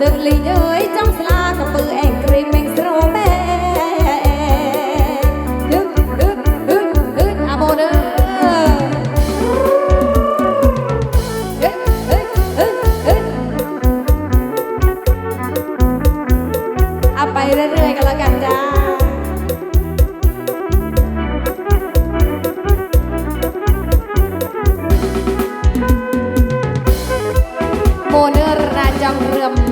ตึกลิเย้ยจ้องสลากระปือแองกรีเมงสโรเบดึกดึกดึกดึกอาโบเดอไปเรื่อยกันล้กันจ้าโมเนอร์ราจเรือม